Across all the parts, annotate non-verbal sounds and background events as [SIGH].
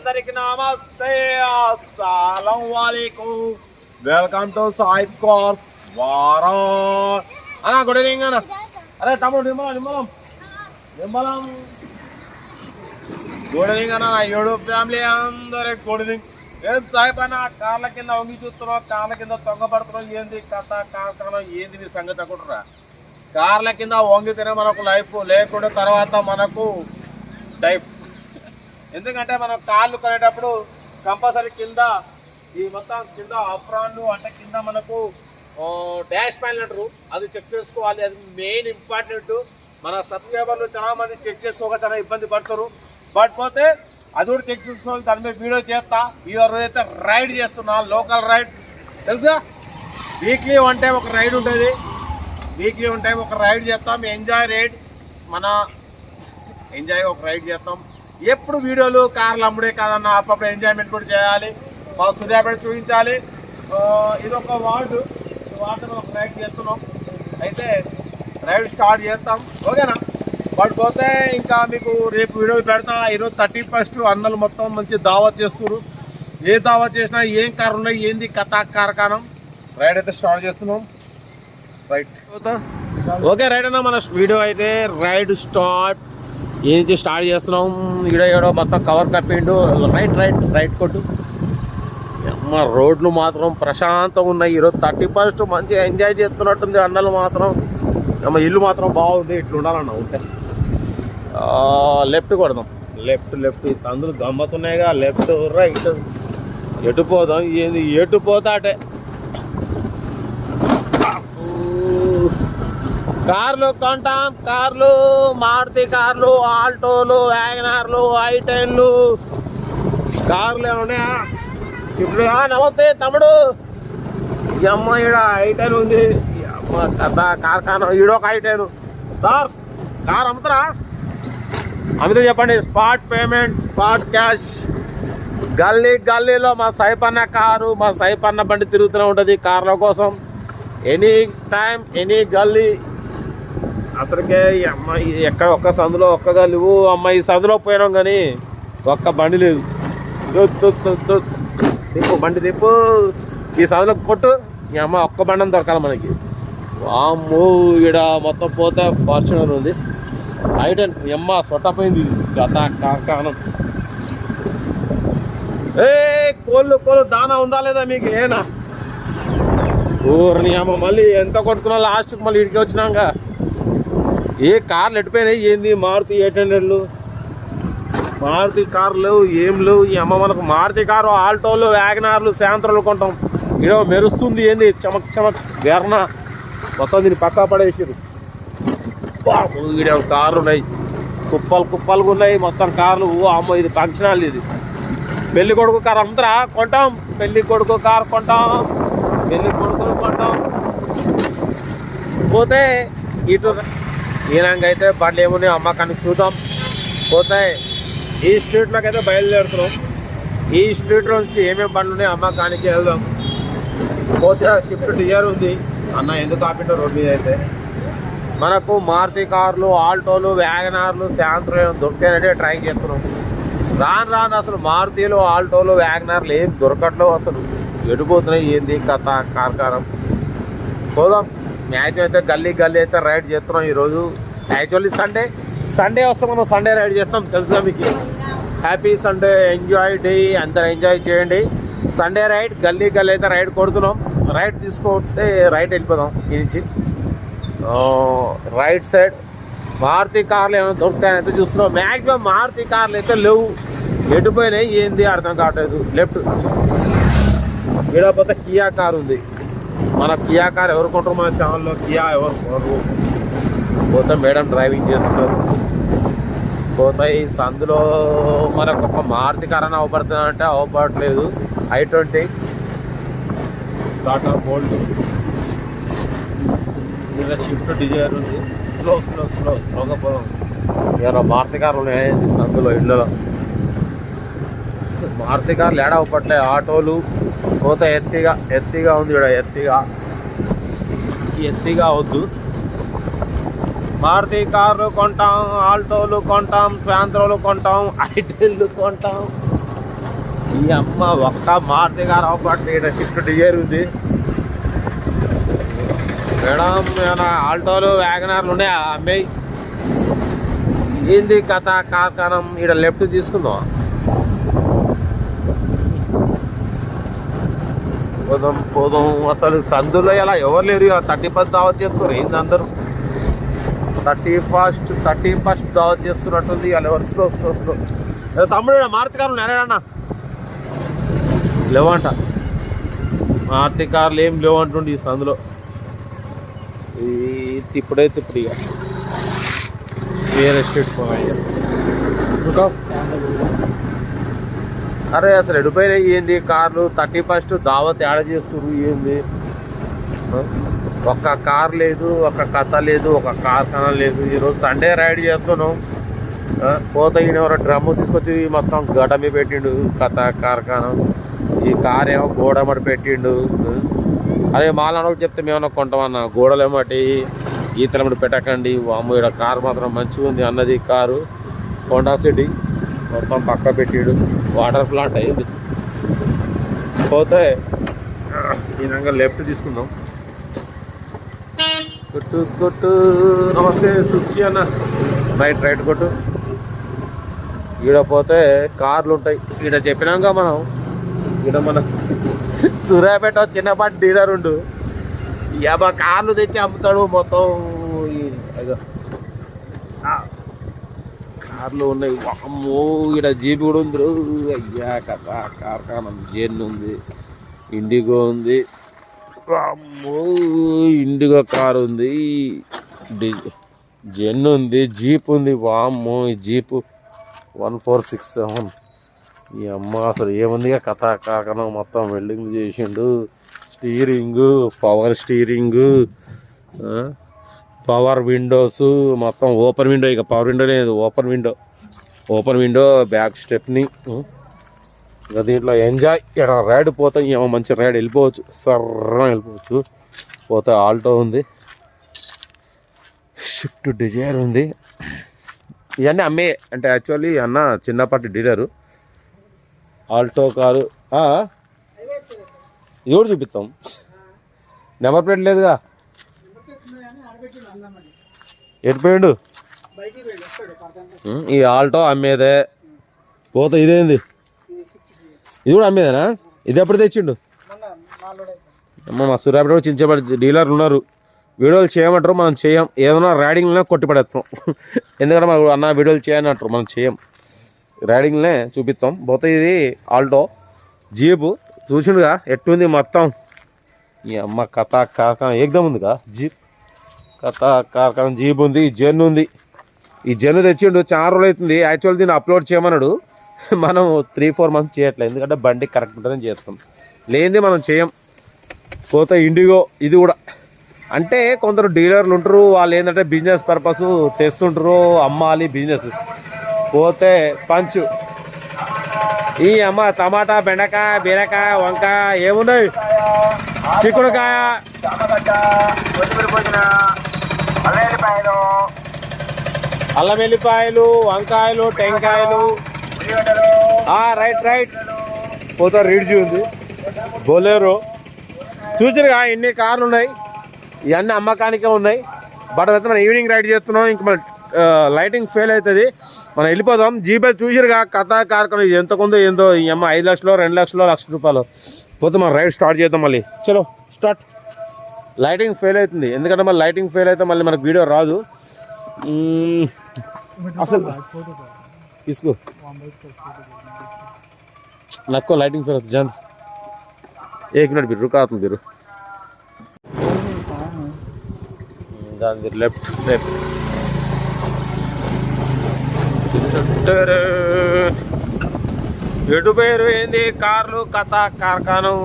అందరికి నమస్తే. అస్సలం వాలేకుం. వెల్కమ్ టు సాయి కోర్స్ వారా. అన్న గుడ్ ఈవినింగ్ అన్న. అరే తమ్ముడు నిమ్మలం నిమ్మలం. నిమ్మలం. గుడ్ ఈవినింగ్ అన్న నా యూట్యూబ్ ఫ్యామిలీ అందరికి గుడ్ ఈవినింగ్ ఏం సాయిబ్ అన్న కార్ల కింద వంగి చూస్తున్నావు కార్ల కింద తొంగ పడుతున్నావు ఏంది కథ కార్ఖానం ఏంది నీ సంగతి అనుకుంటురా కార్ల కింద వంగితేనే మనకు లైఫ్ లేకుండా తర్వాత మనకు లైఫ్ ఎందుకంటే మనం కార్లు కొనేటప్పుడు కంపల్సరీ కింద ఈ మొత్తం కింద అప్రాన్లు అంటే కింద మనకు డాష్ ప్యాన్ అంటారు. అది చెక్ చేసుకోవాలి. అది మెయిన్ ఇంపార్టెంట్. మన సబ్స్క్రైబర్లు చాలా మంది చెక్ చేసుకోక చాలా ఇబ్బంది పడతారు. బట్ పోతే అది కూడా చెక్ చేసుకోవాలి దాని మీద వీడియో చేస్తా. ఈ రోజు అయితే రైడ్ చేస్తున్నా లోకల్ రైడ్. తెలుసా? వీక్లీ వన్ టైం ఒక రైడ్ ఉంటుంది. వీక్లీ వన్ టైం ఒక రైడ్ చేస్తాం. ఎంజాయ్ రైడ్ మన ఎంజాయ్ ఒక రైడ్ చేస్తాం. ఎప్పుడు వీడియోలు కార్లు అమ్ముడే కాదన్న అప్పుడప్పుడు ఎంజాయ్మెంట్ కూడా చేయాలి. మా సూర్యాపేట చూపించాలి. ఇది ఒక వార్డు. వార్డు మనం రైడ్ చేస్తున్నాం. అయితే రైడ్ స్టార్ట్ చేస్తాం. ఓకేనా బట్ పోతే ఇంకా మీకు రేపు వీడియో పెడతా. ఈరోజు థర్టీ ఫస్ట్ అన్నలు మొత్తం మంచి దావత్ చేస్తున్నారు. ఏ దావత్ చేసినా ఏం కారు ఉన్నాయి ఏంది కథా కార్ఖానం రైడ్ అయితే స్టార్ట్ చేస్తున్నాం. రైట్ ఓకే రైట్ అన్న మన వీడియో అయితే రైడ్ స్టార్ట్ ఏదైతే స్టార్ట్ చేస్తున్నాం? ఈడ ఈడ మొత్తం కవర్ కప్పిండు. రైట్ రైట్ రైట్ కొట్టు. మా రోడ్లు మాత్రం ప్రశాంతంగా ఉన్నాయి. ఈరోజు థర్టీ ఫస్ట్ మంచిగా ఎంజాయ్ చేస్తున్నట్టుంది అన్నలు మాత్రం. మా ఇల్లు మాత్రం బాగుంది. ఇట్లా ఉండాలన్న ఉంటే. లెఫ్ట్ కొడదాం. Left left. అందులో గమ్మతున్నాయిగా లెఫ్ట్ రైట్. ఎటు పోదాం? ఏంది? ఎటు పోతాటే? కార్లు కొంటాం కార్లు మారుతి కార్లు ఆల్టోలు వ్యాగనార్లు ఐటెన్లు. కార్లు ఉన్నాయా? ఇప్పుడు నమస్తే తమ్ముడు. అమ్మ ఈడ ఐటెన్ ఉంది. ఈ అమ్మ కథ కార్ఖానా ఈడొక ఐటెన్. సార్ కార్ అమ్ముతారా? అమితే చెప్పండి. Spot payment spot cash. గల్లీ గల్లీలో మా సైపన్న కారు మా సైపన్న బండి తిరుగుతూనే ఉంటుంది కార్ల కోసం. ఎనీ టైం ఎనీ గల్లీ అసలుకే ఈ అమ్మాయి ఎక్కడ ఒక్క సందులో ఒక్కగా లేవు అమ్మాయి ఈ సందులో పోయినాం కానీ ఒక్క బండి లేదు. తిప్పు బండి తిప్పు. ఈ సందులో కొట్టు. ఈ అమ్మ ఒక్క బండి దొరకాలి మనకి. వామ్మో ఈడ మొత్తం పోతే ఫార్చునర్ ఉంది. ఐటన్ ఈ అమ్మ సొట్టపోయింది. ఇది గత కారణం. ఏ కోళ్ళు కోళ్ళు దానా ఉందా లేదా మీకు? ఏనా? ఊరిని అమ్మ మళ్ళీ ఎంత కొట్టుకున్నా లాస్ట్కి మళ్ళీ ఇడికి వచ్చినాక ఏ కార్లు ఎట్టిపోయినాయి ఏంది? మారుతి ఎయిట్ హండ్రెడ్లు. మారుతి కార్లు ఏం లేవు. ఈ అమ్మ మనకు మారుతి కారు ఆల్టోలు వ్యాగనార్లు శాంత్రలు కొంటాం. ఇడో మెరుస్తుంది ఏంది? చమక్ చమక్ వెర్న మొత్తం దీన్ని పక్కా పడేసారు ఈడ కార్లు ఉన్నాయి కుప్పలు కుప్పలుగా ఉన్నాయి. మొత్తం కార్లు అమ్మ ఇది ఫంక్షన్ హాల్ ఇది. పెళ్ళి కొడుకు కారు అమ్ముతారా కొంటాం. పెళ్ళి కొడుకు కారు కొంటాం. పెళ్ళి కొడుకులు కొంటాం. పోతే ఇటు ఈనాక అయితే బండ్లు ఏమున్నాయో అమ్మకానికి చూద్దాం. పోతే ఈ స్ట్రీట్లోకి అయితే బయలుదేరుతున్నాం. ఈ స్ట్రీట్ నుంచి ఏమేమి బండ్లు ఉన్నాయి అమ్మకానికి వెళ్దాం. పోతే షిఫ్ట్ డియర్ ఉంది. అన్న ఎందుకు ఆపిండో రోడ్ మీద అయితే. మనకు మారుతి కార్లు ఆల్టోలు వ్యాగనార్లు శాంత్రు దొరికాయంటే ట్రై చేస్తున్నాం. రాను రాను అసలు మారుతీలు ఆల్టోలు వ్యాగనార్లు ఏం దొరకట్లేవు అసలు. ఎడిపోతున్నాయి ఏంది కథ కార్కారం. పోదాం. మ్యాక్సిమం అయితే గల్లీ గల్లీ అయితే రైడ్ చేస్తున్నాం ఈరోజు. యాక్చువల్లీ సండే సండే వస్తే మనం సండే రైడ్ చేస్తాం తెలుసుగా మీకు? హ్యాపీ సండే ఎంజాయ్ డే అందరు ఎంజాయ్ చేయండి. సండే రైడ్ గల్లీ గల్లీ అయితే రైడ్ కొడుతున్నాం. రైడ్ తీసుకుంటే రైట్ వెళ్ళిపోదాం ఈ నుంచి. రైట్ సైడ్ మారుతి కార్లు ఏమైనా దొరుకుతాయని చూస్తున్నాం. మ్యాక్సిమం మారుతి కార్లు అయితే లేవు. ఎటుపోయినాయి ఏంది అర్థం కావట్లేదు. లెఫ్ట్ పోతే కియా కార్ ఉంది. మన కియా కార్ ఎవరు కొంటారు మన ఛానల్లో? కియా ఎవరు కొనరు? పోతే మేడం డ్రైవింగ్ చేస్తున్నారు. పోతే ఈ సందులో మనకు ఒక మారుతి కార్ అని అవపడుతుంది అంటే అవపడట్లేదు. I twenty. టాటా బోల్డ్ ఇలా షిఫ్ట్ డిజైర్ ఉంది. స్లో స్లో స్లో స్లోగా పోదాం. ఇక మారుతి కార్లు ఉన్నాయి సందులో ఇళ్ళలో? మారుతి కార్లు ఏడా ఆటోలు పోత ఎత్తిగా ఎత్తిగా ఉంది ఇక్కడ ఎత్తిగా. ఎత్తిగా వద్దు. మారుతి కార్లు కొంటాం ఆల్టోలు కొంటాం శాంత్రోలు కొంటాం ఐటీలు కొంటాం. ఈ అమ్మ ఒక్క మారుతి కారు అవపాటు ఇక్కడ షిఫ్ట్ డిజైర్ ఉంది. మేడం ఏమైనా ఆల్టోలు వ్యాగనార్లు ఉన్నాయా? అమ్మాయి. ఏంది కథ కార్ఖానం ఇక్కడ లెఫ్ట్ తీసుకుందాం పోదాం పోదాం. అసలు సందులో ఇలా ఎవరు లేరు థర్టీ ఫస్ట్ దావత్ చేస్తారు ఏంది అందరూ? థర్టీ ఫస్ట్ థర్టీ ఫస్ట్ దావత్ చేస్తున్నట్టుంది. వాళ్ళు ఎవరు? Slow slow slow. తమ్ముడు మారుతి కార్లు నేరేడన్నా లేవంట. మారుతి కార్లు ఏం లేవంటుండి ఈ సందులో. ఈ తిప్పుడే తిప్పుడు ఇక. రియల్ ఎస్టేట్ పోయి ఇంకా? అరే అసలు ఎడిపోయిన ఏంది? కార్లు థర్టీ ఫస్ట్ దావత్ యాడ చేస్తున్నారు ఏంది? ఒక్క కార్ లేదు ఒక కథ లేదు ఒక కార్ఖానా లేదు. ఈరోజు సండే రైడ్ చేస్తున్నాం. పోత పోతే డ్రమ్ము తీసుకొచ్చి మొత్తం గడమి పెట్టిండు కథ కార్ఖానా. ఈ కార్ ఏమో గోడమడి పెట్టిండు. అదే మాలనోళ్ళు చెప్తే మేమన్నా కొంటామన్నా? గోడలు ఏమటి ఈతలమటి పెట్టకండి. అమ్మ ఇక్కడ కారు మాత్రం మంచిగా ఉంది అన్నది కారు. హోండా సిటీ మొత్తం పక్క పెట్టిడు. వాటర్ ప్లాంట్ అయింది పోతే ఈ విధంగా లెఫ్ట్ తీసుకుందాం. కొట్టు కొట్టు. నమస్తే సుఖి అన్న. రైట్ రైట్ కొట్టు. ఈడ పోతే కార్లు ఉంటాయి. ఈడ చెప్పినాక మనం. ఈడ మన సూర్యాపేట చిన్నపాటి డీలర్ ఉండు. యాభై కార్లు తెచ్చి అమ్ముతాడు మొత్తం ఈ అదో. కార్లు ఉన్నాయి. అమ్మో ఈడ జీప్ కూడా ఉంది. రో. అయ్యా కదా కార్ఖానం జెన్ ఉంది ఇండిగో ఉంది. అమ్మో ఇండిగో కార్ ఉంది. జెన్ ఉంది జీప్ ఉంది. వామ్మో ఈ jeep one four six seven. ఈ అమ్మ అసలు ఏముందిగా కథ? కాకన మొత్తం వెల్డింగ్ చేసిండు. Steering power steering power windows మొత్తం ఓపెన్ విండో ఇక పవర్ విండో లేదు open window. Open window back stepney. ఇంకా దీంట్లో ఎంజాయ్. ఇక్కడ రైడ్ పోతే ఏమో మంచి రైడ్ వెళ్ళిపోవచ్చు. సర్రం వెళ్ళిపోవచ్చు. పోతే ఆల్టో ఉంది. షిఫ్ట్ డిజైర్ ఉంది. ఇవన్నీ అమ్మే. అంటే యాక్చువల్లీ అన్న చిన్నపాటి డీలరు. Alto car. ఆ? ఇది కూడా చూపిస్తాం? నెంబర్ ప్లేట్ లేదుగా? ఎటు పోయిండు? ఉం, ఈ ఆల్టో అమ్మేదే. పోతే ఇదేంది? ఇది కూడా అమ్మేదేనా? ఇది ఎప్పుడు తెచ్చిండు? అమ్మ మా సూర్యాపేట కూడా చించబడి డీలర్లు ఉన్నారు. వీడియోలు చేయమంటారు మనం చేయం. ఏదైనా రైడింగ్లోనే కొట్టి పడేస్తాం [LAUGHS] ఎందుకంటే మనం అన్న వీడియోలు చేయని అంటారు మనం చేయం. రైడింగ్లే చూపిస్తాం. పోతే ఇది ఆల్టో. జీపు చూసిండుగా? ఎట్టుంది మొత్తం? ఈ అమ్మ కథ కార్ఖానా ఏకదం ఉందిగా? జీప్. కార్ఖానా జీబు ఉంది జెన్ ఉంది. ఈ జెన్ తెచ్చిండు చాలా రోజులు అవుతుంది. యాక్చువల్ దీన్ని అప్లోడ్ చేయమన్నాడు. మనం త్రీ ఫోర్ మంత్స్ చేయట్లేదు. ఎందుకంటే బండి కరెక్ట్ ఉంటుందని చేస్తాం. లేనిది మనం చేయం. పోతే ఇండిగో ఇది కూడా. అంటే కొందరు డీలర్లు ఉంటారు వాళ్ళు ఏంటంటే బిజినెస్ పర్పస్ తెస్తుంటారు అమ్మాలి బిజినెస్. పోతే పంచు. ఈ అమ్మ టమాటా బెండకాయ బీరకాయ వంకాయ ఏమున్నాయి చిక్కుడుకాయ. అల్లం వెల్లిపాయలు వంకాయలు టెంకాయలు. ఆ, రైట్ రైట్. పోతా రీడ్జి ఉంది. బొలేరో. చూసిరుగా ఎన్ని కార్లు ఉన్నాయి? ఇవన్నీ అమ్మకానికే ఉన్నాయి. బట్ అయితే మనం ఈవినింగ్ రైడ్ చేస్తున్నాం. ఇంక మన లైటింగ్ ఫెయిల్ అవుతుంది. మనం వెళ్ళిపోదాం. జీపే చూసిరుగా కథ ఇది ఎంత కొందో ఏందో. ఈ అమ్మ ఐదు లక్షలు రెండు లక్షలు లక్ష రూపాయలు. పోతే మనం రైడ్ స్టార్ట్ చేద్దాం మళ్ళీ. చలో స్టార్ట్. లైటింగ్ ఫెయిల్ అవుతుంది. ఎందుకంటే మళ్ళీ లైటింగ్ ఫెయిల్ అయితే మళ్ళీ మనకు వీడియో రాదు. అసలు తీసుకో. నక్కో లైటింగ్ ఫెయిల్ అవుతుంది. జాన్. ఏక్ మినిట్ బీరు రుకా అవుతుంది బీరు దాని లెఫ్ట్ లెఫ్ట్. ఎటు పేరు ఏంది? కార్లు కథ కార్ఖానం.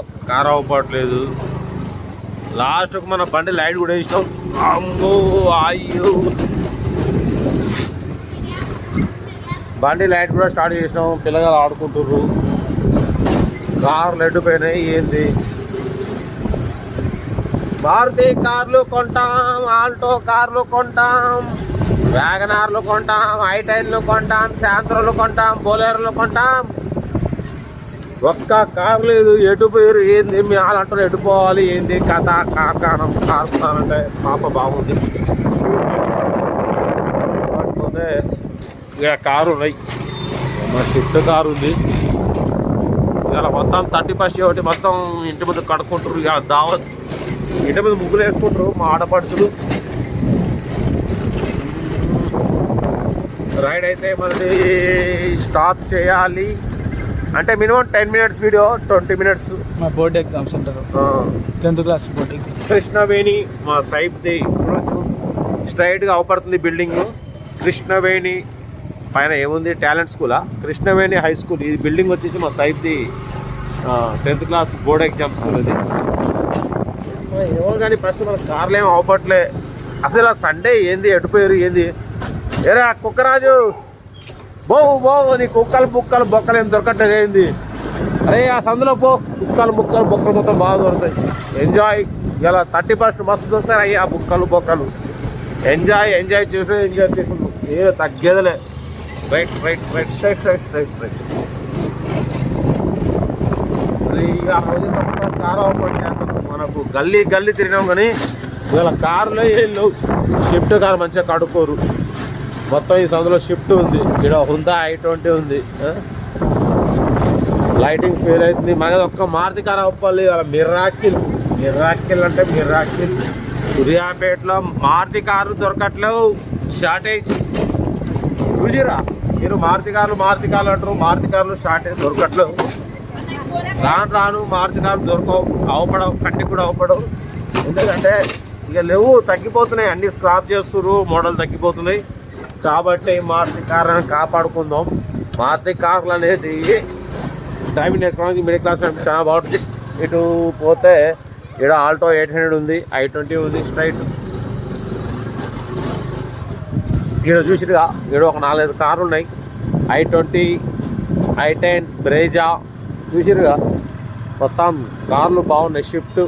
ఒక్క కార్ అవ్వట్లేదు. లాస్ట్కు మన బండి లైట్ కూడా వేసినాం. అమ్మో అయ్యో. బండి లైట్ కూడా స్టార్ట్ చేసినాం. పిల్లగాలు ఆడుకుంటుర్రు. కార్లు ఎడ్డుపోయినాయి ఏంది? మారుతి కార్లు కొంటాం ఆల్టో కార్లు కొంటాం వ్యాగనార్లు కొంటాం ఐటైన్లు కొంటాం శాంత్రులు కొంటాం బోలేరులు కొంటాం. ఒక్క కారు లేదు ఎటు పోయారు ఏంది మీ వాళ్ళు అంటారు ఎటు పోవాలి ఏంది కథ కార్ఖానం కార్ఖానం అంటే పాప బాగుంది. ఇక ఇక్కడ కారు ఉన్నాయి. మా షిఫ్ట్ కారు ఉంది. ఇలా మొత్తం థర్టీ ఫస్ట్ ఒకటి మొత్తం ఇంటి ముందు కడుక్కుంటారు ఇక దావత్ ఇంటి మీద ముగ్గులు వేసుకుంటారు మా ఆడపడుచులు. రైడ్ అయితే మనది స్టాప్ చేయాలి. అంటే minimum ten minutes video twenty minutes. మా board exam centre tenth class board exam. Krishnaveni మా సైఫ్ది స్ట్రైట్గా అవపడుతుంది బిల్డింగ్ కృష్ణవేణి పైన ఏముంది? టాలెంట్ స్కూలా కృష్ణవేణి హై స్కూల్ ఈ బిల్డింగ్ వచ్చేసి మా సైఫ్ది tenth class board exam school ఇది. ఏమో కానీ ఫస్ట్ మన కార్లు ఏమి అవపట్లే అసలు ఆ సండే ఏంది? ఎటుపోయారు ఏంది? ఏరా కుక్కరాజు! బో బో నీ కుక్కలు బుక్కలు బొక్కలు ఏం దొరకట్లేదు ఏంది? అరే ఆ సందులో పో. కుక్కలు ముక్కలు బొక్కలు మొత్తం బాగా దొరుకుతాయి. ఎంజాయ్ ఇలా థర్టీ ఫస్ట్ మస్తు దొరుకుతాయి అయ్యి ఆ బుక్కలు బొక్కలు. ఎంజాయ్ ఎంజాయ్ చేసి ఎంజాయ్ చేసి ఏ తగ్గేదలే. Right right right straight straight straight straight ఆ రోజు కారు చేస్తాం. మనకు గల్లీ గల్లీ తిరిగినాం కానీ ఇవాళ కారులో ఏం లేవు. షిఫ్ట్ కారు మంచిగా కడుక్కోరు. మొత్తం ఈ సందులో షిఫ్ట్ ఉంది. ఇక్కడ హుందా ఐ ట్వంటీ ఉంది. లైటింగ్ ఫెయిల్ అవుతుంది. మన ఒక్క మారుతి కార్ అవ్వాలి ఇవాళ మిర్రాకిల్ మిర్రాకిల్ అంటే మిర్రాకిల్ సూర్యాపేటలో మారుతి కారు దొరకట్లేవు. షార్టేజ్ చూసిరా మీరు మారుతి కార్లు మారుతి కార్లు అంటారు. మారుతి కార్లు షార్టేజ్ దొరకట్లేవు. రాను రాను మారుతి కార్లు దొరకవు. అవపడవు. కంటికి కూడా అవపడవు. ఎందుకంటే ఇక లేవు తగ్గిపోతున్నాయి. అన్ని స్క్రాప్ చేస్తున్నారు మోడల్ తగ్గిపోతున్నాయి. కాబట్టి మారుతి కార్లను కాపాడుకుందాం. మారుతి కార్లు అనేది డ్రైవింగ్ నేర్చుకోవడానికి మిడిల్ క్లాస్ చాలా బాగుంటుంది. ఇటు పోతే ఇక్కడ ఆల్టో ఎయిట్ హండ్రెడ్ ఉంది ఐ ట్వంటీ ఉంది స్ట్రైట్. ఇక్కడ చూసిరుగా ఇక్కడ ఒక నాలుగైదు కార్లు ఉన్నాయి. I twenty I ten Brezza. చూసిరుగా మొత్తం కార్లు బాగున్నాయి షిఫ్ట్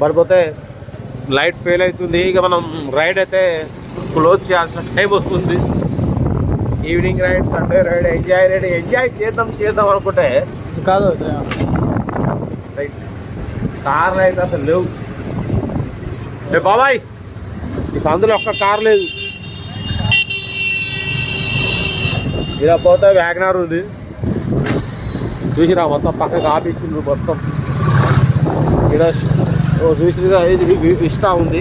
పడిపోతే లైట్ ఫెయిల్ అవుతుంది. ఇక మనం రైడ్ అయితే క్లోజ్ చేయాల్సిన టైం వస్తుంది. Evening ride Sunday ride enjoy ride enjoy చేద్దాం చేద్దాం అనుకుంటే కాదు రైట్. కార్లు అయితే అసలు లేవు. ఏ బాబాయ్ ఈ సందులో ఒక్క కార్ లేదు. ఇలా పోతే వ్యాగనార్ ఉంది. చూసిరా మొత్తం పక్కకి ఆపిస్తుండ్రు మొత్తం. ఇక్కడ ఓ చూసిగా ఇది ఇష్టా ఉంది.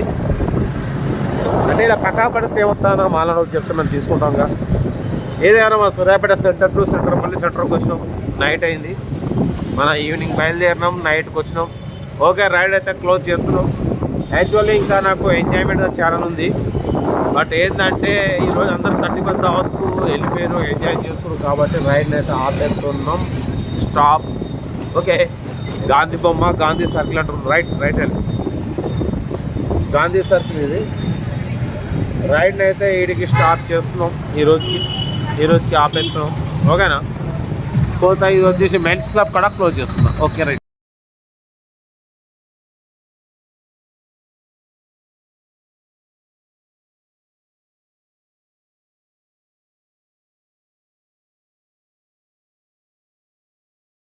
అంటే ఇలా పక్కా తేవస్తాన ఏమొస్తానో చెప్తే మనం తీసుకుంటాంగా ఏదైనా మా సూర్యాపేట సెంటర్ టు సెంటర్ మళ్ళీ సెంటర్కి వచ్చినాం. నైట్ అయింది. మన ఈవినింగ్ బయలుదేరినాం నైట్కి వచ్చినాం. ఓకే రైడ్ అయితే క్లోజ్ చేస్తున్నాం. యాక్చువల్లీ ఇంకా నాకు ఎంజాయ్మెంట్ చాలా ఉంది. బట్ ఏంటంటే ఈరోజు అందరూ థర్టీ మంది అవర్స్ వెళ్ళిపోయారు ఎంజాయ్ చేస్తున్నారు కాబట్టి రైడ్ అయితే ఆపేస్తున్నాం. స్టాప్ ఓకే గాంధీ బొమ్మ గాంధీ సర్కిల్ అంటారు రైట్ రైట్ వెళ్ళి గాంధీ సర్కిల్ ఇది. రైడ్ని అయితే వీడికి స్టార్ట్ చేస్తున్నాం. ఈ రోజుకి ఈ రోజుకి ఆపేస్తున్నాం. ఓకేనా? కోత ఇది వచ్చేసి మెన్స్ క్లబ్ కూడా క్లోజ్ చేస్తున్నాం. Okay right.